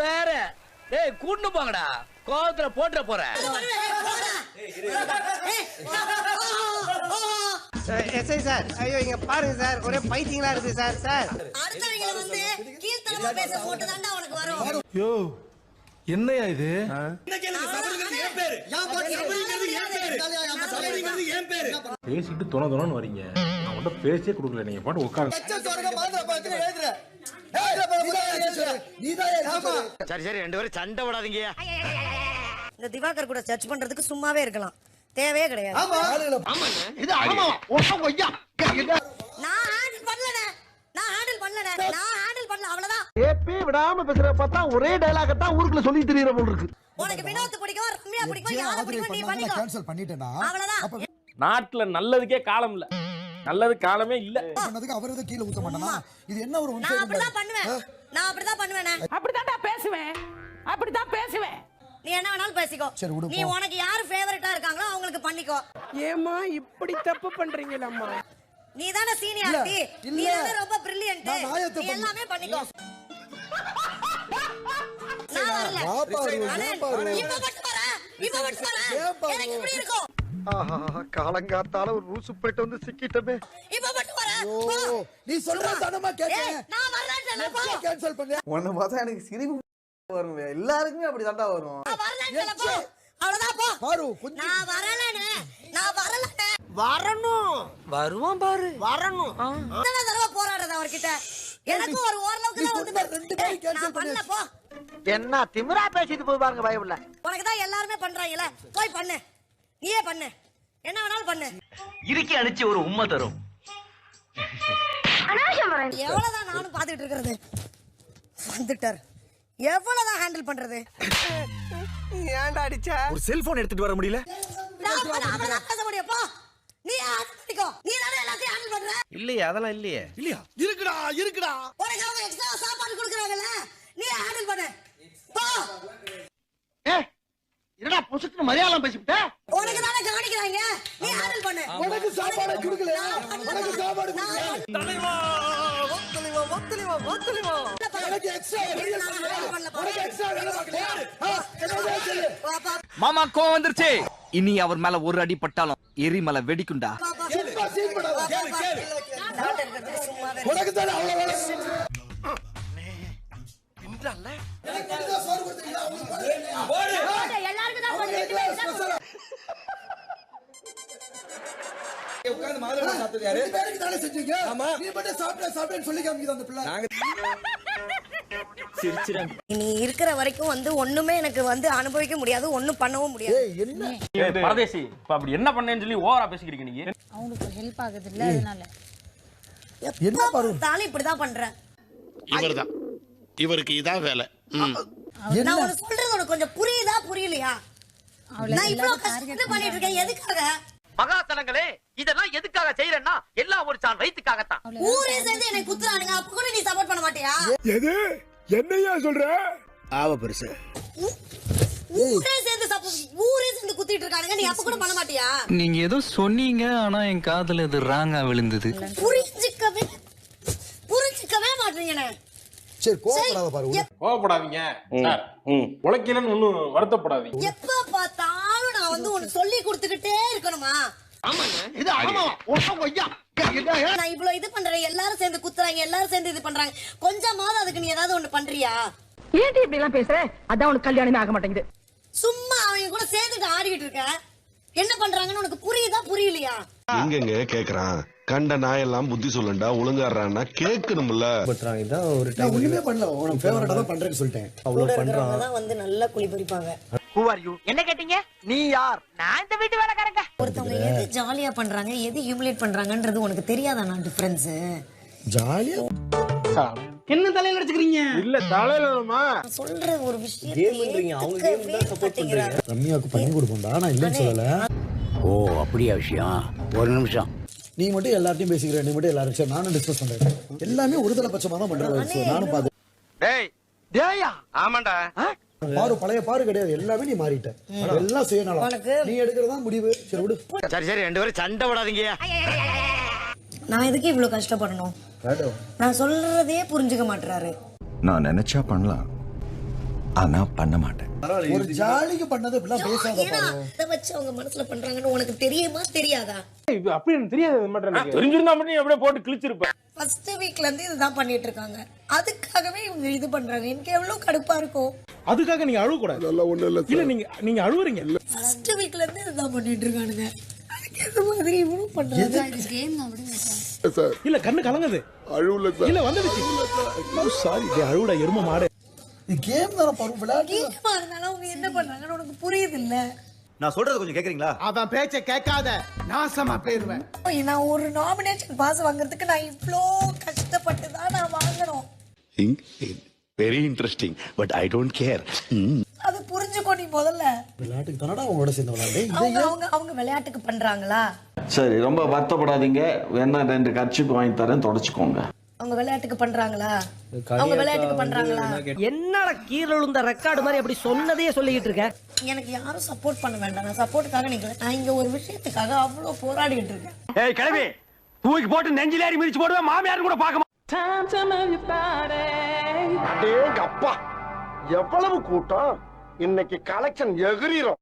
வேற டேய் கூட்டு போங்கடா கோவத்துல போட்டுற போற அது பண்ணுவேன். ஏய், போடா. ஏய், ஓ, ஓ, ஓ. எஸ்ஐ சார் ஐயோ இங்க பாருங்க சார் ஒரே பைத்தியங்களா இருக்கு சார் சார் யோ என்னையா இது பேசிட்டு துணை துணன்னு வரீங்க நான் உன்ட்ட பேசியே கொடுக்கல. நீங்க பாட்டு உட்காருங்க சரி சரி ரெண்டு பேரும் சண்டை விடாதீங்க இந்த திவாகர் கூட சர்ச் பண்றதுக்கு சும்மாவே இருக்கலாம் தேவையே கிடையாது நான் ஹேண்டில் பண்ணலனே நான் ஹேண்டில் பண்ணலனே நான் ஹேண்டில் பண்ணல. அவ்வளவுதான். ஏப்பே விடாம பேசுற பார்த்தா ஒரே டயலாக தான் ஊருக்குள்ள சொல்லி தெரியற போல இருக்கு. உனக்கு வினோத் பிடிக்கும் ரம்யா பிடிக்கும் யாரை பிடிக்கும் நீ பண்ணிக்கோ. கேன்சல் பண்ணிட்டேனா? அவ்வளவுதான். நாட்டுல நல்லதுக்கே காலம் இல்ல. நல்லது காலமே இல்ல. பண்ணதுக்கு அவர் எதுவும் கீழே ஊத்த மாட்டானா? இது என்ன ஒரு நான் அப்படிதான் பண்ணுவேன். நான் அப்படிதான் பண்ணுவேனே. அப்படித்தான்டா பேசுவேன். அப்படித்தான் பேசுவேன். நீ என்ன வேணாலும் பேசிக்கோ. நீ. உனக்கு யாரு ஃபேவரட்டா இருக்காங்களோ அவங்களுக்கு பண்ணிக்கோ. ஏமா இப்படி தப்பு பண்றீங்களம்மா? நீ தானே சீனியாரிட்டி நீ. தானே ரொம்ப பிரில்லியன்ட் எல்லாமே பண்ணிக்கோ. பாரு? இப்ப மட்டும் வரேன். இப்ப மட்டும் வரேன். ஏன் பாரு? எனக்கு இப்படி இருக்கும்? ஆஹா காலங்காத்தால ஒரு ரூசு போயிட்டு வந்து சிக்கிட்டமே. இப்ப மட்டும் வரேன். நீ சொல்ற தானமா கேட்டேன் நான் வரலன்னு போ. கேன்சல் பண்ணு. உன்னை பார்த்தா எனக்கு சிரிப்பு வரும் எல்லாருக்குமே அப்படி தாண்டா வரும். நான் வரலன்னு போ. அவ்வளவுதான் போ. பாரு நான் நான் வரணும். வருவான் பாரு. வரணும். தடவை போராடுறது அவர்கிட்ட? எனக்கும் ஒரு ஓரளவுக்கு தான் வந்து ரெண்டு பேரும் நான் பண்ணல போ. என்ன திமிரா பேசிட்டு போய் பாருங்க பயமில்ல உனக்கு தான் எல்லாருமே பண்றாங்கல்ல. போய் பண்ணு. நீயே பண்ணு. என்ன வேணாலும் பண்ணு. இறுக்கி அடிச்சு ஒரு உண்மை தரும். எவ்வளவுதான் நானும் பாத்துக்கிட்டு இருக்கிறது? வந்துட்டார். எவ்வளவுதான் ஹேண்டில் பண்றது? ஏன்டா அடிச்ச? ஒரு செல்போன் எடுத்துட்டு வர முடியல? பேச முடியும். போ. நீ பண்ணிக்கோ நீ தானே எல்லாத்தையும் ஹேண்டில் பண்ற? இல்லையே அதெல்லாம் இல்லையே. இல்லையா? இருக்குடா இருக்குடா. உனக்கு அவங்க எக்ஸ்ட்ரா சாப்பாடு கொடுக்குறாங்கல்ல? நீ ஹேண்டில் பண்ணு? போ. என்னடா பொசுக்கு மலையாளம் பேசிவிட்ட? உனக்கு தானே கவனிக்கிறாங்க? நீ ஹேண்டில் பண்ணு. உனக்கு சாப்பாடு கொடுக்கல. நான். உனக்கு சாப்பாடு நான் கொடுக்கல. எனக்கு எக்ஸ்ட்ரா நான். உனக்கு எக்ஸ்ட்ரா வேலை பார்க்கலையா ஆ, என்னதான் சொல்லு வா, பா, மாமா கோவம் வந்துருச்சு. இனி அவர் மேல ஒரு அடி பட்டாலும் எரிமலை வெடிக்குண்டா? பண்ணு. ரெண்டு பேருக்கு தானே செஞ்சீங்க நீ மட்டும் சாப்பிட்ட சாப்பிட்டேன்னு சொல்லி காமிக்குது அந்த பிள்ளை. நீ இருக்கிற வரைக்கும் வந்து ஒண்ணுமே எனக்கு வந்து அனுபவிக்க முடியாது ஒண்ணும் பண்ணவும் முடியாது. பரதேசி இப்ப அப்படி என்ன பண்ணேன்னு சொல்லி ஓவரா பேசிக்கிறீங்க நீங்க? அவங்களுக்கு ஹெல்ப் ஆகுது இல்ல அதனால. என்ன இப்படிதான் பண்றேன். இவர்தான். இவருக்கு இதான் வேலை. ம். நான் உனக்கு சொல்றது உனக்கு கொஞ்சம் புரியுதா புரியலையா? நான் இவ்வளவு கஷ்டப்பட்டு பண்ணிட்டு இருக்கேன் எதுக்காக? மகாசனங்களே இதெல்லாம் எதுக்காக செய்யறேன்னா எல்லாம் ஒரு சான் வயிற்றுக்காகத்தான் ஊரே சேர்ந்து என்னை குத்துறானுங்க. அப்ப கூட நீ சப்போர்ட் பண்ண மாட்டியா? எது? என்னையா சொல்ற? ஆவ பெருசு. ஊரே சேர்ந்து சப்போர்ட் ஊரே சேர்ந்து குத்திட்டு இருக்கானுங்க. நீ அப்ப கூட பண்ண மாட்டியா? நீங்க ஏதோ சொன்னீங்க ஆனா என் காதுல இது ராங்கா விழுந்தது. புரிஞ்சுக்கவே புரிஞ்சுக்கவே மாட்டீங்கண்ணே சரி கோவப்படாத பாரு விடு. கோவப்படாதீங்க சார். உழைக்கலன்னு ஒண்ணும் வருத்தப்படாதீங்க. நான் வந்து உனக்கு சொல்லி கொடுத்துக்கிட்டே இருக்கணுமா? நான் இவ்வளவு இது பண்றேன். எல்லாரும் சேர்ந்து குத்துறாங்க எல்லாரும் சேர்ந்து இது பண்றாங்க. கொஞ்சமாவது அதுக்கு நீ ஏதாவது ஒண்ணு பண்றியா? ஏன் இப்படி எல்லாம் பேசுற? அதான் உனக்கு கல்யாணமே ஆக மாட்டேங்குது. சும்மா அவங்க கூட சேர்ந்துட்டு ஆடிக்கிட்டு இருக்க. என்ன பண்றாங்கன்னு உனக்கு புரியுதா புரியலையா? எங்கெங்க கேக்குறான்? கண்ட நாயெல்லாம் புத்தி சொல்லண்டா ஒழுங்காடுறான்னா கேட்கணும்ல நான் ஒண்ணுமே பண்ணல. உனக்கு ஃபேவரட்டா தான் பண்றேன்னு சொல்லிட்டேன். கூட இருக்கிறவங்க தான் வந்து நல்லா குழி பறிப்பாங்க ஹூ ஆர் யூ என்ன கேட்டீங்க? நீ யார்? நான் இந்த வீட்டு வேலைக்காரங்க. ஒருத்தவங்க எது ஜாலியா பண்றாங்க எது ஹியூமிலேட் பண்றாங்கன்றது உனக்கு தெரியாதா நான் டிஃபரன்ஸ் ஜாலியா என்ன தலையில அடிச்சுக்கிறீங்க? இல்ல தலையிலமா சொல்ற ஒரு விஷயத்தை ரம்யாவுக்கு பண்ணி கொடுப்போம்டா. நான் இல்லைன்னு சொல்லல. ஓ அப்படியா விஷயம்? ஒரு நிமிஷம். நீ மட்டும் எல்லார்ட்டையும் பேசிக்கிற நீ மட்டும் எல்லாரும் சரி, நானும் டிஸ்கஸ் பண்றேன். எல்லாமே ஒருதலை பட்சமா தான் பண்றது நானும் பாத்து டேய். டேயா ஆமாண்டா. பாரு பழைய பாரு கிடையாது. எல்லாமே நீ மாறிட்ட. எல்லாம் சுயநலம். உனக்கு- நீ எடுக்கிறதா முடிவு. சரி விடு. சரி சரி ரெண்டு பேரும் சண்டை விடாதீங்க நான் எதுக்கு இவ்வளவு கஷ்டப்படணும்? நான் சொல்றதே புரிஞ்சுக்க மாட்டாரு நான் நினைச்சா பண்ணலாம். ஆனா பண்ண மாட்டேன். ஒரு ஜாலிக்கு பண்ணது இப்படிலாம் பேசாத வச்சு அவங்க மனசுல பண்றாங்கன்னு உனக்கு தெரியுமா தெரியாதா? அப்படி எனக்கு தெரியாது தெரிஞ்சிருந்தா மட்டும் நீ அப்படியே போட்டு கிழிச்சிருப்பேன் ஃபர்ஸ்ட் வீக்ல இருந்து இதுதான் பண்ணிட்டு இருக்காங்க அதுக்காகவே இவங்க இது பண்றாங்க. எனக்கு எவ்வளவு கடுப்பா இருக்கும் அதுக்காக நீங்க அழுவ கூடாது இல்ல நீங்க நீங்க அழுவுறீங்க. ஃபர்ஸ்ட் வீக்ல இருந்து இதுதான் பண்ணிட்டு இருக்கானுங்க அதுக்கு ஏத்த மாதிரி இவனும் பண்றாங்க. கேம் தான் விடுங்க இல்ல கண்ணு கலங்குது. இல்ல வந்துடுச்சு. சாரி. அழுவுடா எரும மாடு. இது கேம் தானே பாரு விளையாட்டு கேமா இருந்தாலும் அவங்க என்ன பண்றாங்கன்னு உனக்கு புரியுது இல்ல? நான் சொல்றது கொஞ்சம் கேக்குறீங்களா? அவன் பேச்ச கேட்காத நாசமா போயிருவேன் நான் ஒரு நாமினேஷன் பாஸ் வாங்குறதுக்கு நான் இவ்ளோ கஷ்டப்பட்டு தான் நான் வாங்கணும். Very interesting but I don't care அது புரிஞ்சுக்கோ நீ முதல்ல. விளையாட்டுக்கு தானடா அவங்களோட சேர்ந்து விளையாடு அவங்க அவங்க அவங்க விளையாட்டுக்கு பண்றாங்களா? சரி ரொம்ப வருத்தப்படாதீங்க. வேணா ரெண்டு கட்சிப்பு வாங்கி தரேன் தொடச்சுக்கோங்க. அவங்க விளையாட்டுக்கு பண்றாங்களா? அவங்க விளையாட்டுக்கு பண்றாங்களா? என்னடா கீழே விழுந்த ரெக்கார்டு மாதிரி அப்படி சொன்னதையே சொல்லிக்கிட்டு இருக்க எனக்கு யாரும் சப்போர்ட் பண்ண வேண்டாம். நான் சப்போர்ட்டுக்காக நிக்கல நான் இங்க ஒரு விஷயத்துக்காக அவ்வளவு போராடிட்டு இருக்கேன். ஏய் கிளம்பி தூக்கி போட்டு நெஞ்சில ஏறி மிதிச்சு போடுவேன் மாமியார் கூட பார்க்க அப்பா எவ்வளவு கூட்டம்? இன்னைக்கு கலெக்ஷன் எகிரிரும்.